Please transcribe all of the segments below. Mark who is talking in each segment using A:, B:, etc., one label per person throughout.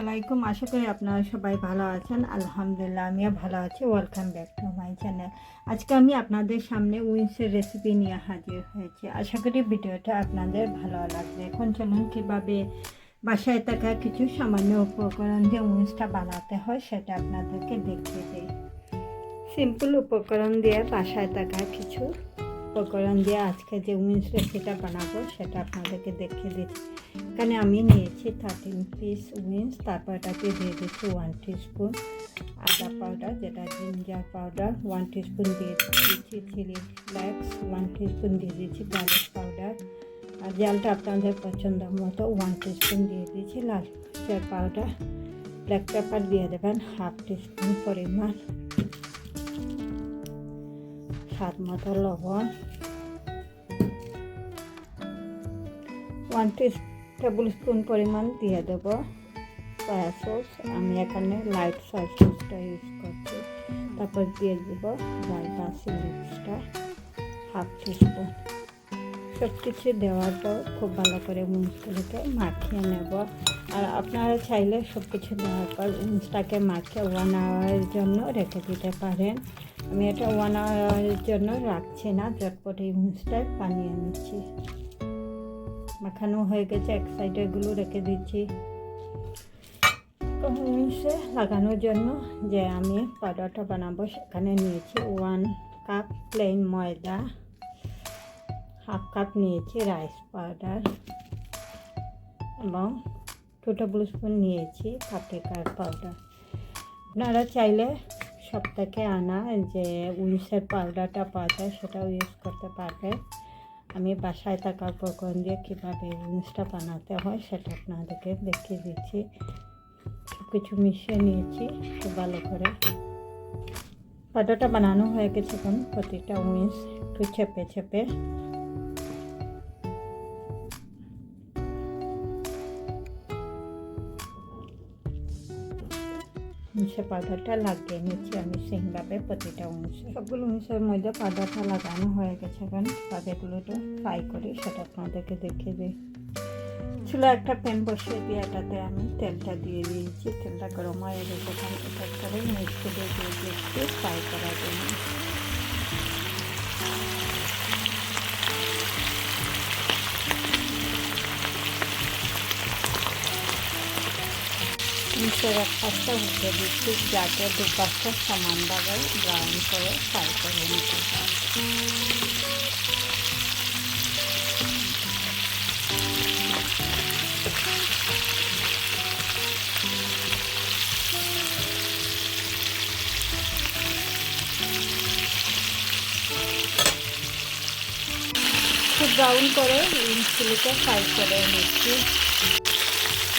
A: আলাইকুম। আশা করি আপনারা সবাই ভালো আছেন। আলহামদুলিল্লাহ, আমিও ভালো আছি। Welcome back to my channel আজকে আমি আপনাদের সামনে উইন্সের রেসিপি নিয়ে হাজির হয়েছি। আশা করি ভিডিওটা আপনাদের ভালো লাগবে। এখন চলুন, কীভাবে বাসায় থাকা কিছু সামান্য উপকরণ দিয়ে উইন্সটা বানাতে হয় সেটা আপনাদেরকে দেখিয়ে দিই। সিম্পল উপকরণ দিয়ে বাসায় থাকা কিছু উপকরণ দিয়ে আজকে যে উইন্স রেসিপিটা বানাবো, সেটা আপনাদেরকে দেখিয়ে দিচ্ছি। এখানে আমি নিয়েছি থার্টিন পিস উইন্স তারপর এটাকে দিয়ে দিচ্ছি ওয়ান স্পুন আদা পাউডার যেটা জিঞ্জার পাউডার ওয়ান স্পুন দিয়ে দিচ্ছি চিলি ফ্লেক্স ওয়ান স্পুন দিয়ে দিচ্ছি গার্লিক পাউডার আর জালটা আপনাদের পছন্দ মতো ওয়ান স্পুন দিয়ে দিচ্ছি লাল পাউডার ব্ল্যাক পেপার দিয়ে দেবেন হাফ স্পুন পরিমাণ। স্বাদ মতো লবণ। ওয়ান টেবিল স্পুন পরিমাণ দিয়ে দেবো। সয়া সস আমি এখানে লাইট সয়া সসটা ইউজ করছি। তারপর দিয়ে দেবো রায়তা সিলিপসটা হাফ টিস্পুন সব কিছু দেওয়ার পর খুব ভালো করে মুসগুলোকে মাখিয়ে নেব। আর আপনারা চাইলে সব কিছু দেওয়ার পর উঁচটাকে মাখিয়ে ওয়ান আওয়ারের জন্য রেখে দিতে পারেন। আমি এটা ওয়ান আওয়ারের জন্য রাখছি না চটপট এই মুসটায় বানিয়ে নিচ্ছি। মাখানো হয়ে গেছে, এক সাইডে এগুলো রেখে দিচ্ছি। মিশে লাগানোর জন্য যে আমি পাউডারটা বানাবো, সেখানে নিয়েছি ওয়ান কাপ প্লেন ময়দা হাফ কাপ নিয়েছি রাইস পাউডার এবং টু টেবিল স্পুন নিয়েছি পাপ্রিকার পাউডার আপনারা চাইলে সব থেকে আনা যে উইসের পাউডারটা পাওয়া যায় সেটাও ইউজ করতে পারবে। আমি বাসায় থাকা উপকরণ দিয়ে কীভাবে উইন্সটা বানাতে হয় সেটা আপনাদেরকে দেখিয়ে দিচ্ছি। সব কিছু মিশিয়ে নিয়েছি, খুব ভালো করে। পাউডারটা বানানো হয়ে গেছে এখন প্রতিটা উইন্স একটু চেপে চেপে। মিশে পাউডারটা লাগিয়ে নিচ্ছি আমি সেমভাবে প্রতিটা অংশে। সবগুলো অংশের মধ্যে পাউডারটা লাগানো হয়ে গেছে এখন। পাউডারগুলোটা ফ্রাই করি সেটা আপনাদেরকে দেখে দিই। চুলা একটা প্যান বসিয়ে দিয়ে এটাতে আমি তেলটা দিয়ে দিয়েছি। তেলটা গরম হয়ে গেছে এখন করে মিক্সি দিয়ে দিয়ে দিচ্ছি ফ্রাই করার জন্য। নিচের এক উঠে দিচ্ছি যাতে দু পাশটা সমানভাবে ব্রাউন করে ফ্রাই করে নিতে ব্রাউন করে চিলিটা ফ্রাই করে নিচ্ছি।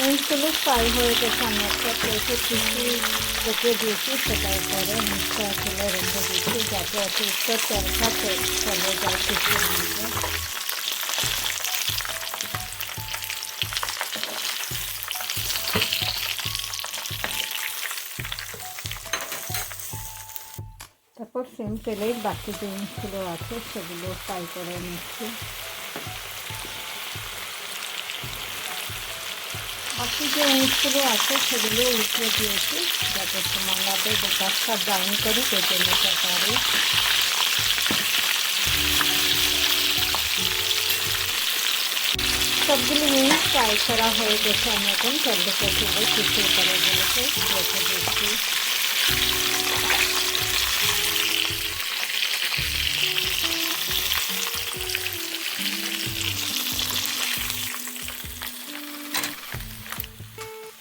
A: পেন্সিলও ফ্রাই হয়ে গেছে, আমি একটা প্লেটে টিসি রেখে দিয়েছি, সেটার পরে মিক্সার তুলে রেখে দিয়েছি, যাতে অতিরিক্ত তেলটা চলে যায় মধ্যে তারপর সেম তেলেই বাকি জিনিসগুলো আছে, সেগুলো ফ্রাই করে নিচ্ছি। বাকি যে উঁচগুলো আছে, সেগুলো উঠে দিয়েছি। যাতে সমানভাবে দুপাশটা ব্রাউন করে কেটে নিতে পারি সবগুলো উইংস ফ্রাই করা হয়ে গেছে আমি এখন। তুলে কিছু করাগুলোকে রেখে দিচ্ছি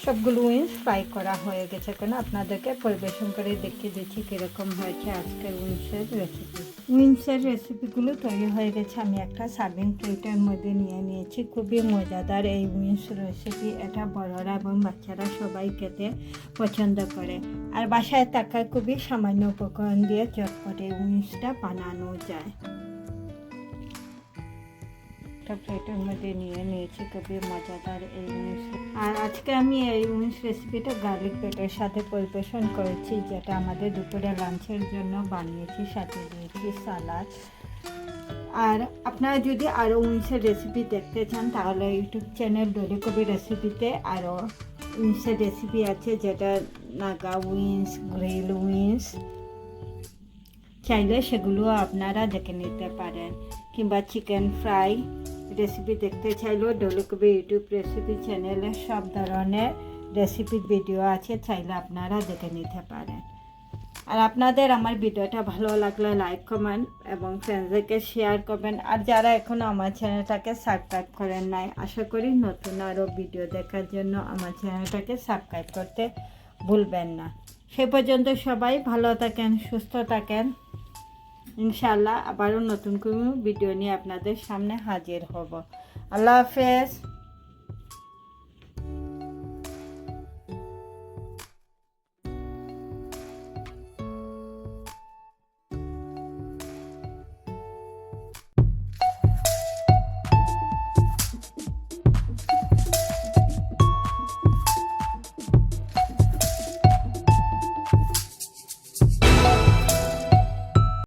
A: সবগুলো উইন্স ফ্রাই করা হয়ে গেছে কেন আপনাদেরকে পরিবেশন করে দেখিয়ে দিচ্ছি কীরকম হয়েছে আজকের উইন্সের রেসিপি উইন্সের রেসিপিগুলো তৈরি হয়ে গেছে। আমি একটা সার্ভিং প্লেটের মধ্যে নিয়ে নিয়েছি। খুবই মজাদার এই উইন্স রেসিপি এটা বড়রা এবং বাচ্চারা সবাই খেতে পছন্দ করে। আর বাসায় থাকা খুবই সামান্য উপকরণ দিয়ে চটপটে উইন্সটা বানানো যায়। একটা প্লেটের মধ্যে নিয়ে নিয়েছি খুবই মজাদার এই আর আজকে আমি এই উইংস রেসিপিটা গার্লিক ব্রেডের সাথে পরিবেশন করেছি, যেটা আমাদের দুপুরে লাঞ্চের জন্য বানিয়েছি, সাথে দিয়েছি সালাদ আর আপনারা যদি আরও উইংসের রেসিপি দেখতে চান, তাহলে ইউটিউব চ্যানেল ডলি কবি রেসিপিতে আরও উইন্সের রেসিপি আছে, যেটা নাগা উইন্স গ্রিল উইন্স চাইলে সেগুলো আপনারা দেখে নিতে পারেন, কিংবা চিকেন ফ্রাই রেসিপি দেখতে চাইলেও ডলুকবি ইউটিউব রেসিপি চ্যানেলে সব ধরনের রেসিপির ভিডিও আছে, চাইলে আপনারা দেখে নিতে পারেন। আর আপনাদের আমার ভিডিওটা ভালো লাগলে লাইক কমেন্ট এবং ফ্রেন্ডসদেরকে শেয়ার করবেন। আর যারা এখনও আমার চ্যানেলটাকে সাবস্ক্রাইব করেন নাই, আশা করি নতুন আরও ভিডিও দেখার জন্য আমার চ্যানেলটাকে সাবস্ক্রাইব করতে ভুলবেন না। সে পর্যন্ত সবাই ভালো থাকেন, সুস্থ থাকেন। ইনশাল্লাহ আবারও নতুন কোনো ভিডিও নিয়ে আপনাদের সামনে হাজির হব। আল্লাহ হাফেজ।